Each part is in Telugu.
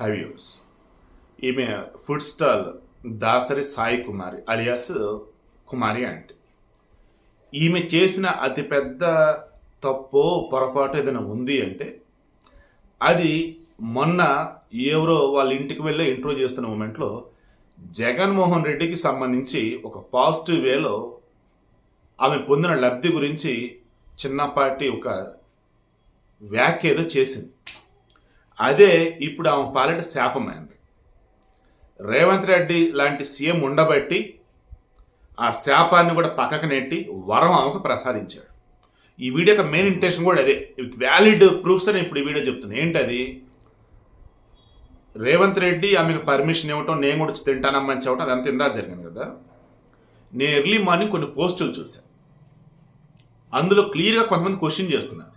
హైవ్యూస్ ఈమె food stall Dasari Sai Kumari alias Kumari అంటే ఈమె చేసిన అతిపెద్ద తప్పు పొరపాటు ఏదైనా ఉంది అంటే అది మొన్న ఎవరో వాళ్ళ ఇంటికి వెళ్ళి ఇంట్రో చేస్తున్న మూమెంట్లో జగన్మోహన్ రెడ్డికి సంబంధించి ఒక పాజిటివ్ వేలో ఆమె పొందిన లబ్ధి గురించి చిన్నపాటి ఒక వ్యాఖ్య ఏదో చేసింది. అదే ఇప్పుడు ఆమె పాలిట శాపమైంది. రేవంత్ రెడ్డి లాంటి సీఎం ఉండబట్టి ఆ శాపాన్ని కూడా పక్కకు నెట్టి వరం ఆమెకు ప్రసాదించాడు. ఈ వీడియో యొక్క మెయిన్ ఇంటెన్షన్ కూడా అదే. విత్ వ్యాలిడ్ ప్రూఫ్స్ అని ఇప్పుడు ఈ వీడియో చెప్తున్నా. ఏంటది? రేవంత్ రెడ్డి ఆమెకు పర్మిషన్ ఇవ్వటం నేను కూడా తింటానమ్మని చెప్పడం అదంతా ఇందా జరిగింది కదా. నేను ఎర్లీ మార్నింగ్ కొన్ని పోస్టులు చూశాను. అందులో క్లియర్గా కొంతమంది క్వశ్చన్ చేస్తున్నారు.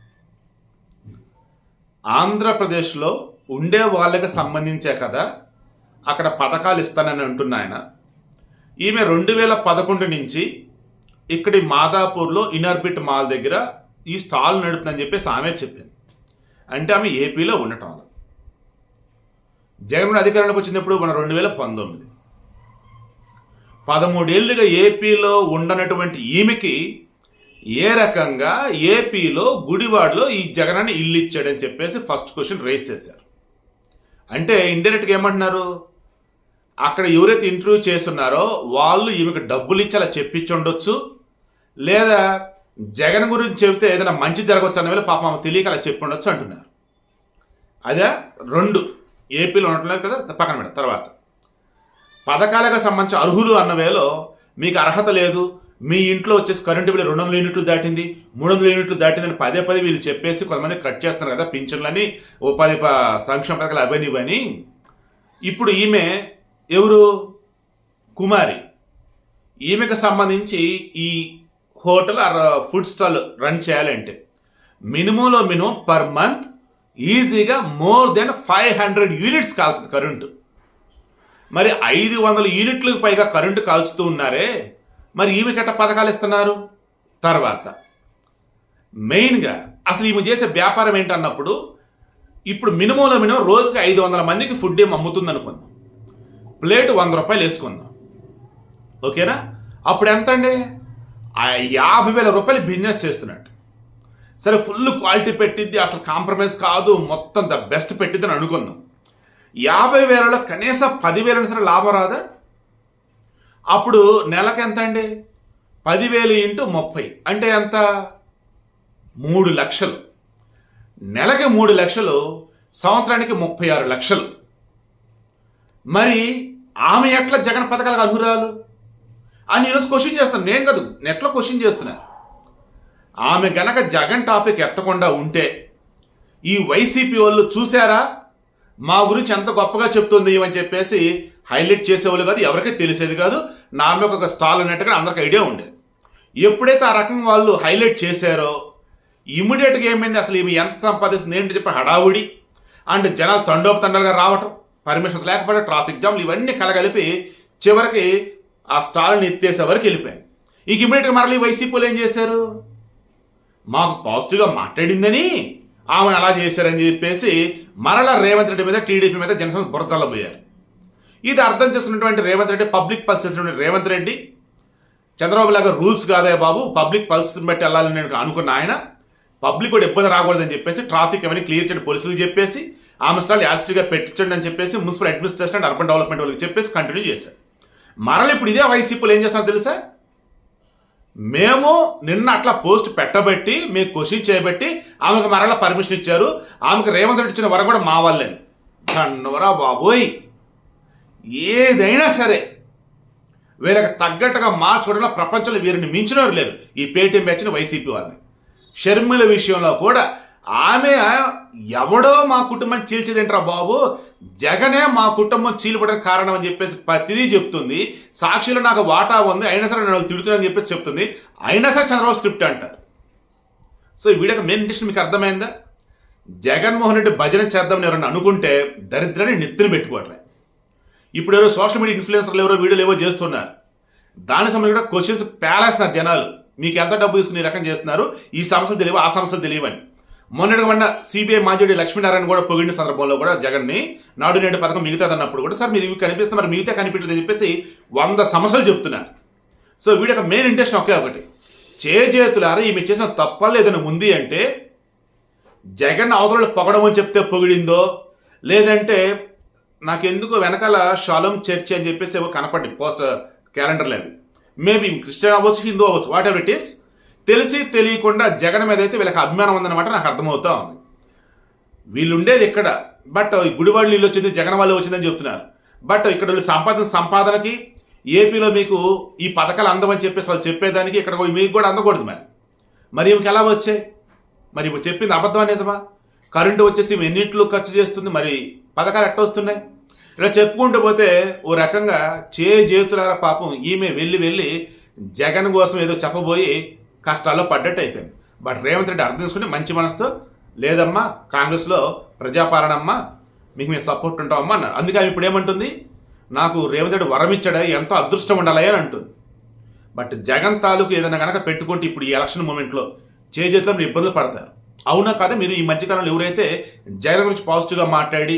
ఆంధ్రప్రదేశ్లో ఉండే వాళ్ళకి సంబంధించే కదా అక్కడ పథకాలు ఇస్తానని అంటున్న ఆయన. ఈమె రెండు వేల పదకొండు నుంచి ఇక్కడి మాదాపూర్లో ఇనర్బిట్ మాల్ దగ్గర ఈ స్టాల్ నడుపుతుందని చెప్పేసి ఆమె చెప్పింది. అంటే ఆమె ఏపీలో ఉండటం వల్ల. జగన్మోహన్ అధికారంలోకి వచ్చినప్పుడు మన రెండు వేల పంతొమ్మిది. పదమూడేళ్ళుగా ఏపీలో ఉండనటువంటి ఈమెకి ఏ రకంగా ఏపీలో గుడివాడలో ఈ జగనాన్ని ఇల్లు ఇచ్చాడని చెప్పేసి ఫస్ట్ క్వశ్చన్ రేస్ చేశారు. అంటే ఇండైరెక్ట్గా ఏమంటున్నారు? అక్కడ ఎవరైతే ఇంటర్వ్యూ చేస్తున్నారో వాళ్ళు ఈమెకు డబ్బులు ఇచ్చి అలా చెప్పించుండొచ్చు. లేదా జగన్ గురించి చెబితే ఏదైనా మంచి జరగవచ్చు అన్న వేళ పాపం తెలియక అలా చెప్పి ఉండొచ్చు అంటున్నారు. అదే రెండు. ఏపీలో ఉండట్లేదు కదా పక్కన పెడతాం తర్వాత. పథకాలకు సంబంధించి అర్హులు అన్న వేలో మీకు అర్హత లేదు మీ ఇంట్లో వచ్చేసి కరెంటు బిల్లు రెండు వందల యూనిట్లు దాటింది మూడు వందల యూనిట్లు దాటిందని పదే పదే వీళ్ళు చెప్పేసి కొంతమంది కట్ చేస్తున్నారు కదా పింఛన్లని ఉపాధి సంక్షేమ పథకాలు అవని ఇవని ఇప్పుడు ఈమె ఎవరు? కుమారి. ఈమెకు సంబంధించి ఈ hotel or food stall run చేయాలంటే మినిమంలో మినిమం పర్ మంత్ ఈజీగా more than five hundred units కాలుతుంది కరెంటు. మరి ఐదు వందల యూనిట్లకు పైగా కరెంటు కాల్చుతూ ఉన్నారే? మరి ఈమె గట్ట పథకాలు ఇస్తున్నారు? తర్వాత మెయిన్గా అసలు ఈమె చేసే వ్యాపారం ఏంటన్నప్పుడు ఇప్పుడు మినిమంలో మినిమం రోజుకి ఐదు వందల మందికి ఫుడ్ ఏం అమ్ముతుంది అనుకుందాం ప్లేట్ వంద రూపాయలు వేసుకుందాం. ఓకేనా? అప్పుడు ఎంత అండి ఆ యాభై వేల రూపాయలు బిజినెస్ చేస్తున్నట్టు. సరే ఫుల్ క్వాలిటీ పెట్టిద్ది అసలు కాంప్రమైజ్ కాదు మొత్తం ద బెస్ట్ పెట్టిద్ది అని అనుకుందాం యాభై వేలలో కనీసం పదివేల సరే లాభం రాదా? అప్పుడు నెలకు ఎంత అండి పదివేలు ఇంటూ ముప్పై. అంటే ఎంత? మూడు లక్షలు. నెలకి మూడు లక్షలు సంవత్సరానికి ముప్పై ఆరు లక్షలు. మరి ఆమె ఎట్లా జగన్ పథకాలకు అర్హురాలు? అని ఈరోజు క్వశ్చన్ చేస్తాను నేను కాదు నెట్లో క్వశ్చన్ చేస్తున్నా? ఆమె గనక జగన్ టాపిక్ ఎత్తకుండా ఉంటే ఈ వైసీపీ వాళ్ళు చూసారా మా గురించి ఎంత గొప్పగా చెప్తుంది అని చెప్పేసి హైలైట్ చేసేవాళ్ళు కాదు ఎవరికీ తెలిసేది కాదు. నార్మల్గా ఒక స్టాల్ అన్నట్టుగా అందరికి ఐడియా ఉండేది. ఎప్పుడైతే ఆ రకం వాళ్ళు హైలైట్ చేశారో ఇమీడియట్గా ఏమైంది? అసలు ఈమె ఎంత సంపాదిస్తుంది ఏంటి చెప్పి హడావుడి. అండ్ జనాలు తండోపు తండలుగా రావటం పర్మిషన్స్ లేకపోతే ట్రాఫిక్ జామ్లు ఇవన్నీ కలగలిపి చివరికి ఆ స్టాల్ని ఎత్తేసే వరకు వెళ్ళిపోయాయి. ఇక ఇమీడియట్గా మరలి వైసీపీలు ఏం చేశారు? మాకు పాజిటివ్గా మాట్లాడిందని ఆమెను అలా చేశారని చెప్పేసి మరలా రేవంత్ రెడ్డి మీద టీడీపీ మీద జనసేన బుర్రచల్లబోయారు ఇది అర్థం చేసుకున్నటువంటి రేవంత్ రెడ్డి పబ్లిక్ పల్స్ చేసినటువంటి రేవంత్ రెడ్డి. చంద్రబాబు లాగా రూల్స్ కాదే బాబు పబ్లిక్ పల్స్ బట్టి వెళ్ళాలని నేను అనుకున్న ఆయన. పబ్లిక్ కూడా ఇబ్బంది రాకూడదని చెప్పేసి ట్రాఫిక్ అవన్నీ క్లియర్ చేయండి పోలీసులకు చెప్పేసి ఆమె స్టాల్ యాస్టిగా పెట్టించండి అని చెప్పేసి municipal administration and urban development వాళ్ళకి చెప్పేసి కంటిన్యూ చేశారు. మరల ఇప్పుడు ఇదే వైసీపీలు ఏం చేస్తున్నారు తెలుసా? మేము నిన్న అట్లా పోస్ట్ పెట్టబట్టి మేము క్వశ్చన్ చేయబట్టి ఆమెకు మరలా పర్మిషన్ ఇచ్చారు. ఆమెకు రేవంత్ రెడ్డి ఇచ్చిన వరకు కూడా మా వాళ్ళే కన్నవరా బాబోయ్! ఏదైనా సరే. వీరికి తగ్గట్టుగా మార్చుకోవడంలో ప్రపంచంలో వీరిని మించినవారు లేరు. ఈ పేటీఎం బ్యాచ్ని వైసీపీ వారిని షర్మిల విషయంలో కూడా ఆమె ఎవడో మా కుటుంబం చీల్చేదేంట్రా బాబు? జగనే మా కుటుంబం చీలిపడానికి కారణం అని చెప్పేసి ప్రతిదీ చెప్తుంది. సాక్షిలో నాకు వాటా ఉంది. అయినా సరే నన్ను తిడుతున్నానని చెప్పేసి చెప్తుంది. అయినా సరే చంద్రబాబు స్క్రిప్ట్ అంటారు. సో ఈ మెయిన్ ఇంటెన్షన్ మీకు అర్థమైందా? జగన్మోహన్ రెడ్డి భజన చేద్దామని ఎవరైనా అనుకుంటే దరిద్రాన్ని నెత్తిన పెట్టుకోవట్లే. ఇప్పుడు ఎవరో సోషల్ మీడియా ఇన్ఫ్లుయెన్సర్లు ఎవరో వీడియోలు ఏవో చేస్తున్నారు దాని సంబంధించి కూడా క్వశ్చన్స్ పేలేస్తున్నారు జనాలు. మీకు ఎంత డబ్బు తీసుకుని రకం చేస్తున్నారు? ఈ సమస్యలు తెలియవు? ఆ సమస్యలు తెలియవని. మొన్నటి మొన్న సిబిఐ మాజీ లక్ష్మీనారాయణ కూడా పొగిడిన సందర్భంలో కూడా జగన్ని నాడు నేడు పథకం మిగతాదన్నప్పుడు కూడా సార్ మీరు ఇవి కనిపిస్తున్నారు. మిగతా కనిపించలేదు చెప్పేసి వంద సమస్యలు చెప్తున్నారు సో వీడి యొక్క మెయిన్ ఇంటెన్షన్ ఒకే ఒకటి. చేతులారా ఈమె చేసిన తప్పలు ఏదైనా ఉంది అంటే జగన్ అవతల పొగడమని చెప్తే పొగిడిందో లేదంటే నాకెందుకు వెనకాల షాలం చర్చ్ అని చెప్పేసి ఏవో కనపడి పోస్ట్ క్యాలెండర్లు అవి. మేబీ క్రిస్టియన్ అవ్వచ్చు హిందూ అవ్వచ్చు వాట్ ఎవర్ ఇట్ ఈస్ తెలిసి తెలియకుండా జగన్ మీద అయితే వీళ్ళకి అభిమానం ఉందన్నమాట నాకు అర్థమవుతా ఉంది. వీళ్ళు ఉండేది ఇక్కడ బట్ ఈ గుడివాళ్ళు నీళ్ళు వచ్చింది జగన్ వాళ్ళు వచ్చిందని చెప్తున్నారు. బట్ ఇక్కడ వీళ్ళు సంపాదన సంపాదనకి ఏపీలో మీకు ఈ పథకాలు అందమని చెప్పేసి వాళ్ళు చెప్పేదానికి ఇక్కడ మీకు కూడా అందకూడదు మరి. మరి ఈమెకి ఎలా వచ్చాయి? మరి ఇప్పుడు చెప్పింది అబద్ధం నిజమా? కరెంటు వచ్చేసి ఈమె ఎన్నింటిలో ఖర్చు చేస్తుంది? మరి పథకాలు ఎట్ట వస్తున్నాయి? ఇలా చెప్పుకుంటూ పోతే ఓ రకంగా చే చేతులారా పాపం ఈమె వెళ్ళి వెళ్ళి జగన్ కోసం ఏదో చెప్పబోయి కష్టాల్లో పడ్డట్టు అయిపోయింది. బట్ రేవంత్ రెడ్డి అర్థం చేసుకుని మంచి మనసుతో లేదమ్మా కాంగ్రెస్లో ప్రజాపాలనమ్మా మీకు మేము సపోర్ట్ ఉంటామమ్మా అన్నారు. అందుకే ఆమె ఇప్పుడు ఏమంటుంది? నాకు రేవంత్ రెడ్డి వరం ఇచ్చాడా ఎంతో అదృష్టం ఉండాలి అని అంటుంది. బట్ జగన్ తాలూకు ఏదైనా కనుక పెట్టుకుంటే ఇప్పుడు ఈ ఎలక్షన్ మూమెంట్లో చేజేతులో మీరు ఇబ్బందులు పడతారు. అవునా కాదా మీరు ఈ మధ్యకాలంలో ఎవరైతే జగన్ గురించి పాజిటివ్గా మాట్లాడి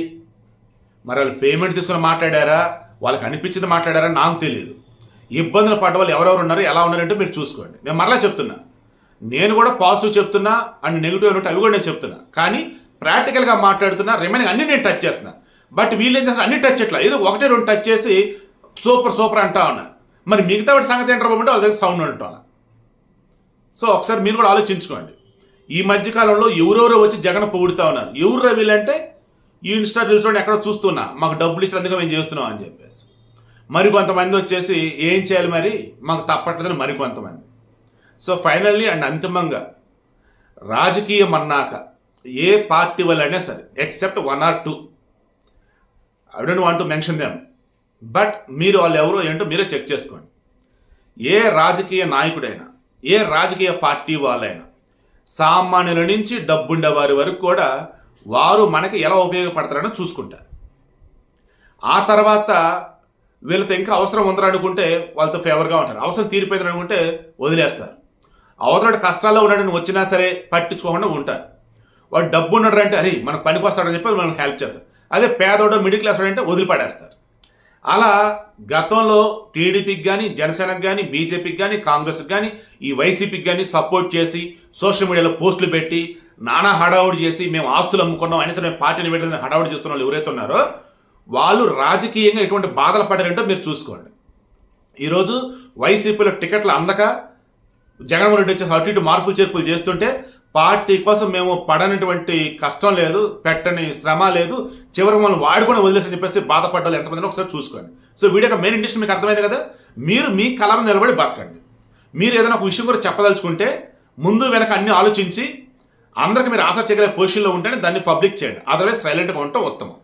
మరి వాళ్ళు పేమెంట్ తీసుకుని మాట్లాడారా? వాళ్ళకి అనిపించింది మాట్లాడారా? నాకు తెలియదు ఇబ్బందులు పడ్డ వాళ్ళు ఎవరెవరు ఉన్నారు ఎలా ఉన్నారంటే మీరు చూసుకోండి. నేను మరలా చెప్తున్నా. నేను కూడా పాజిటివ్ చెప్తున్నా అండ్ నెగిటివ్ ఉంటే అవి కూడా నేను చెప్తున్నా. కానీ ప్రాక్టికల్గా మాట్లాడుతున్నా రిమైనింగ్ అన్ని నేను టచ్ చేస్తున్నా. బట్ వీళ్ళు ఏం చేస్తారు అన్ని టచ్ చేయట్లా. ఏదో ఒకటే రెండు టచ్ చేసి సూపర్ సూపర్ అంటా ఉన్నా. మరి మిగతా వాటి సంగతి ఏంటారు అంటే వాళ్ళ దగ్గర సౌండ్ ఉంటాను సో ఒకసారి మీరు కూడా ఆలోచించుకోండి. ఈ మధ్యకాలంలో ఎవరెవరో వచ్చి జగన్ పొగుడుతా ఉన్నారు. ఎవరు వీళ్ళంటే ఈ ఇన్స్టా రీల్స్ ఎక్కడో చూస్తున్నా. మాకు డబ్బులు ఇచ్చినందుకు మేము చేస్తున్నాం అని చెప్పేసి. మరి కొంతమంది వచ్చేసి ఏం చేయాలి మరి? మాకు తప్పట్లేదని మరికొంతమంది సో ఫైనల్లీ అండ్ అంతిమంగా రాజకీయం అన్నాక ఏ పార్టీ వల్లనే సరే except one or two. I don't want to mention them but మీరు వాళ్ళు ఎవరో ఏంటో మీరే చెక్ చేసుకోండి. ఏ రాజకీయ నాయకుడైనా ఏ రాజకీయ పార్టీ వాళ్ళైనా సామాన్యుల నుంచి డబ్బుండే వారి వరకు కూడా వారు మనకి ఎలా ఉపయోగపడతారని చూసుకుంటారు. ఆ తర్వాత వీళ్ళతో ఇంకా అవసరం ఉందని అనుకుంటే వాళ్ళతో ఫేవర్గా ఉంటారు. అవసరం తీరిపోయిందని అనుకుంటే వదిలేస్తారు. అవతల కష్టాల్లో ఉన్నాడని వచ్చినా సరే పట్టించుకోకుండా ఉంటారు. వాడు డబ్బు ఉన్నాడు అంటే అరే మనకు పనికి వస్తాడని చెప్పి మనం హెల్ప్ చేస్తారు. అదే పేదోడో మిడిల్ క్లాస్ అంటే వదిలిపడేస్తారు. అలా గతంలో టీడీపీకి కానీ జనసేనకు కానీ బీజేపీకి కానీ కాంగ్రెస్కి కానీ ఈ వైసీపీకి కానీ సపోర్ట్ చేసి సోషల్ మీడియాలో పోస్టులు పెట్టి నానా హడావుడి చేసి మేము ఆస్తులు అమ్ముకున్నాం అయినా సరే మేము పార్టీని పెట్టిన హడావుడి చేస్తున్న వాళ్ళు ఎవరైతే ఉన్నారో వాళ్ళు రాజకీయంగా ఎటువంటి బాధలు పడారంటో మీరు చూసుకోండి. ఈరోజు వైసీపీలో టికెట్లు అందక జగన్మోహన్ రెడ్డి వచ్చేసి అటు ఇటు మార్పులు చేర్పులు చేస్తుంటే పార్టీ కోసం మేము పడనటువంటి కష్టం లేదు పెట్టని శ్రమ లేదు చివరికి మనం వాడుకొని వదిలేసి చెప్పేసి బాధపడ్డాలి ఎంతమంది ఒకసారి చూసుకోండి. సో వీడియో యొక్క మెయిన్ ఇండస్ట్రీ మీకు అర్థమైంది కదా? మీరు మీ కళ నిలబడి బతకండి. మీరు ఏదైనా ఒక విషయం కూడా చెప్పదలుచుకుంటే ముందు వెనక అన్ని ఆలోచించి అందరికి మీరు ఆన్సర్ చేయగలిగే పొజిషన్లో ఉంటేనే దాన్ని పబ్లిక్ చేయండి. అదర్వైజ్ సైలెంట్గా ఉండటం ఉత్తమం.